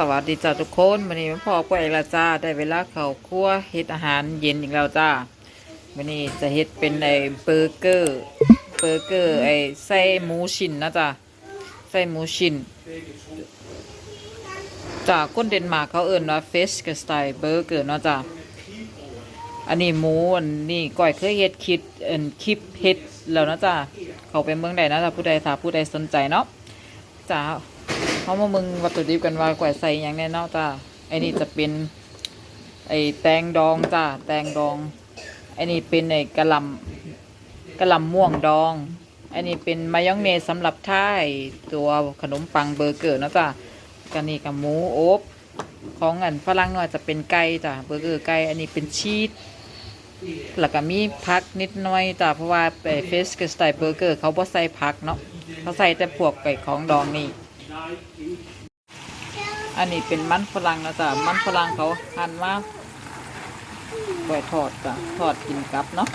สวัสดีจ้าทุกคนวันนี้พ่อก็เอกและจ้าได้เวลาเข้าครัวเฮ็ดอาหารเย็นอีกแล้วจ้าวันนี้จะเฮ็ดเป็นไอ้เบอร์เกอร์เบอร์เกอร์ไอ้ไส้หมูชิ้นนะจ้าไส้หมูชิ้นจากก้นเดนมาร์กเขาเอิ่นว่าเฟสกสไตล์เบอร์เกอร์เนาะจ้าอันนี้หมูอันนี้ก้อยเคยเฮ็ดคิดเอ็นคลิปเฮ็ดแล้วนะจ้าเขาไปเมืองใดนะจ้าผู้ใดถ้าผู้ใดสนใจเนาะจ้า เขามามึงวัตถุดิบกันว่ากวยใส่หยังแน่เนอนจ้าไอ้นี่จะเป็นไอ้แตงดองจ้าแตงดองไอ้นี่เป็นไอ้กะหล่ำกะหล่ำม่วงดองไอ้นี่เป็นมายองเนสสำหรับท่ายตัวขนมปังเบอร์เกอร์เนาะจ้ากันนี่กับหมูโอบของอันฝรั่งหน่อยจะเป็นไก่จ้าเบอร์เกอร์ไก่อันนี้เป็นชีสแล้วก็มีพักนิดหน่อยจ้าเพราะว่าไปเฟสกับสไตล์เบอร์เกอร์เขาบ่ใส่ผักเนาะเขาใส่แต่พวกไก่ของดองนี่ อันนี้เป็นมันฝรั่งนะจ๊ะมันฝรั่งเขาหั่นมาไว้ทอดจ้ะทอดกินกับเนาะ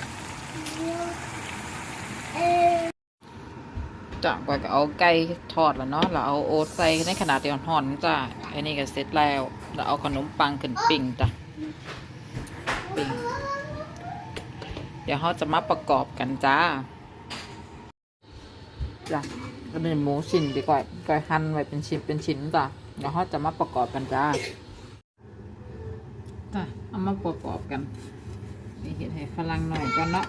จ้ะก่อยก็เอาไก่ทอดแล้วเนาะแล้วเอาโอ๊ตใส่ในขนาดเดียวห่อนจ้ะอันนี้ก็เสร็จแล้วแล้วเอาขนมปังขึ้นปิ้งจ้ะปิ้งเดี๋ยวเราจะมาประกอบกันจ้าจ้ะ ก็เป็นหมูชิ้นดีกว่าก่อยหั่นไว้เป็นชิ้นเป็นชิ้นจ้ะเดี๋ยวเราจะมาประกอบกันจ้าจ้ะเอามาประกอบกันนี่เห็ดให้ฝรั่งหน่อยก่อนเนาะ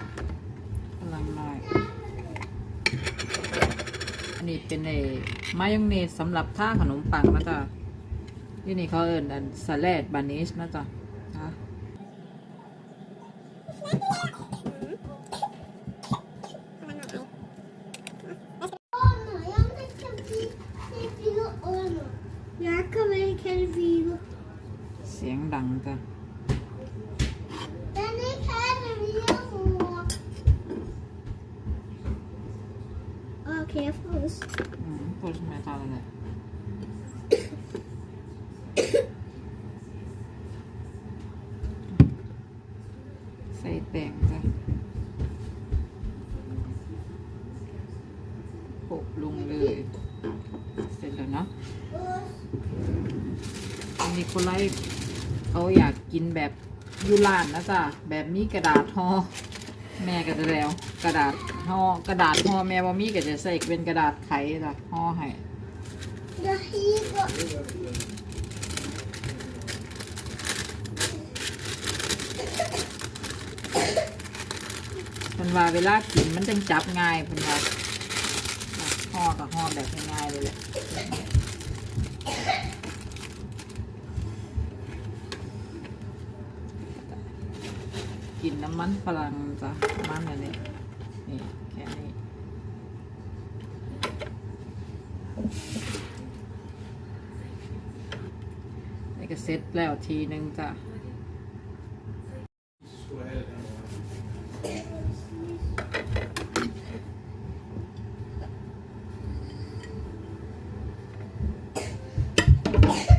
ฝรั่งหน่อย อันนี้เป็นไอ้มายองเนสสำหรับท่าขนมปังนะจ๊ะที่นี่เขาเอิ้นอันสลัดบานิชนะจ๊ะนะ สียงดังจ้ะ Den är ikväll vivo. Okej, först. อืมพูดไม่ทันเลย ใส่แป้งจ้ะโปะลงเลย เสร็จแล้วเนาะอันนี้คนไลค์ เขาอยากกินแบบยูรานนะจ๊ะแบบมีกระดาษห่อแม่ก็จะแล้ว กระดาษห่อกระดาษห่อแม่ว่ามีก็จะใส่เป็นกระดาษไขจ้ะห่อให้พิ่นว่าเวลากินมันจังจับง่ายเพิ่นว่าห่อกับห่อแบบง่ายๆเลยแหละ กินน้ำมันฝรั่งจ้ะมันอันนี้นี่แค่นี้นี่ก็เสร็จแล้วทีนึงจ้ะ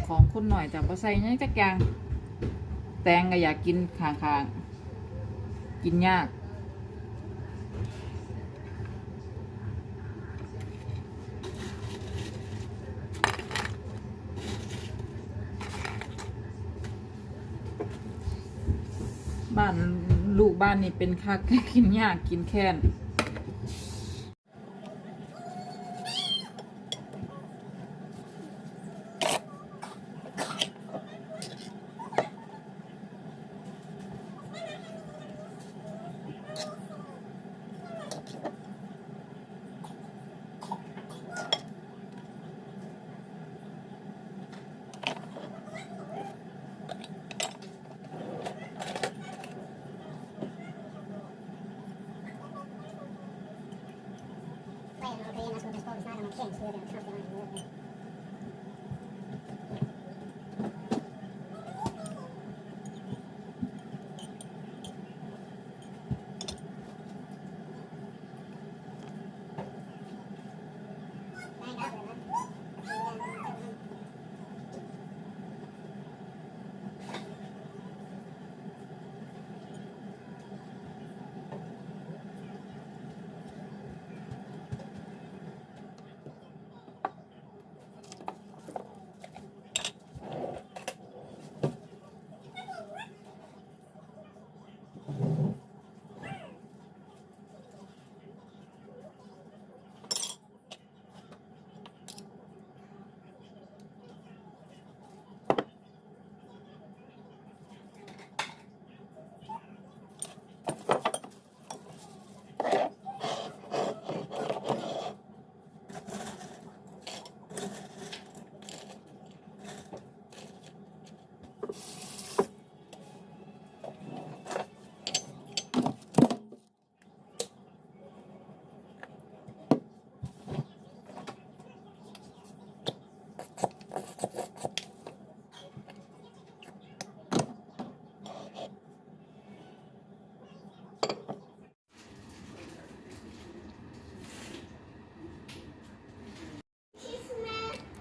ของคุณหน่อยจ้ะพอใส่นี้ยจักอย่าง แตงก็อยากกินข้างๆ กินยาก บ้านลูกบ้านนี่เป็นคักกินยากกินแค้น on a king, so you're going to constantly.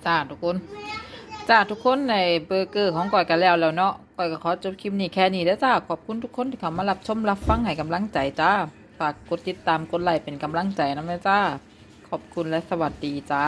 จ้าทุกคนจ้าทุกคนในเบอร์เกอร์ของก่อยกันแล้วแล้วเนาะก่อยก็ขอจบคลิปนี้แค่นี้แล้วจ้าขอบคุณทุกคนที่เข้ามารับชมรับฟังให้กำลังใจจ้าฝากกดติดตามกดไลค์เป็นกำลังใจนะแม่จ้า ขอบคุณและสวัสดีจ้า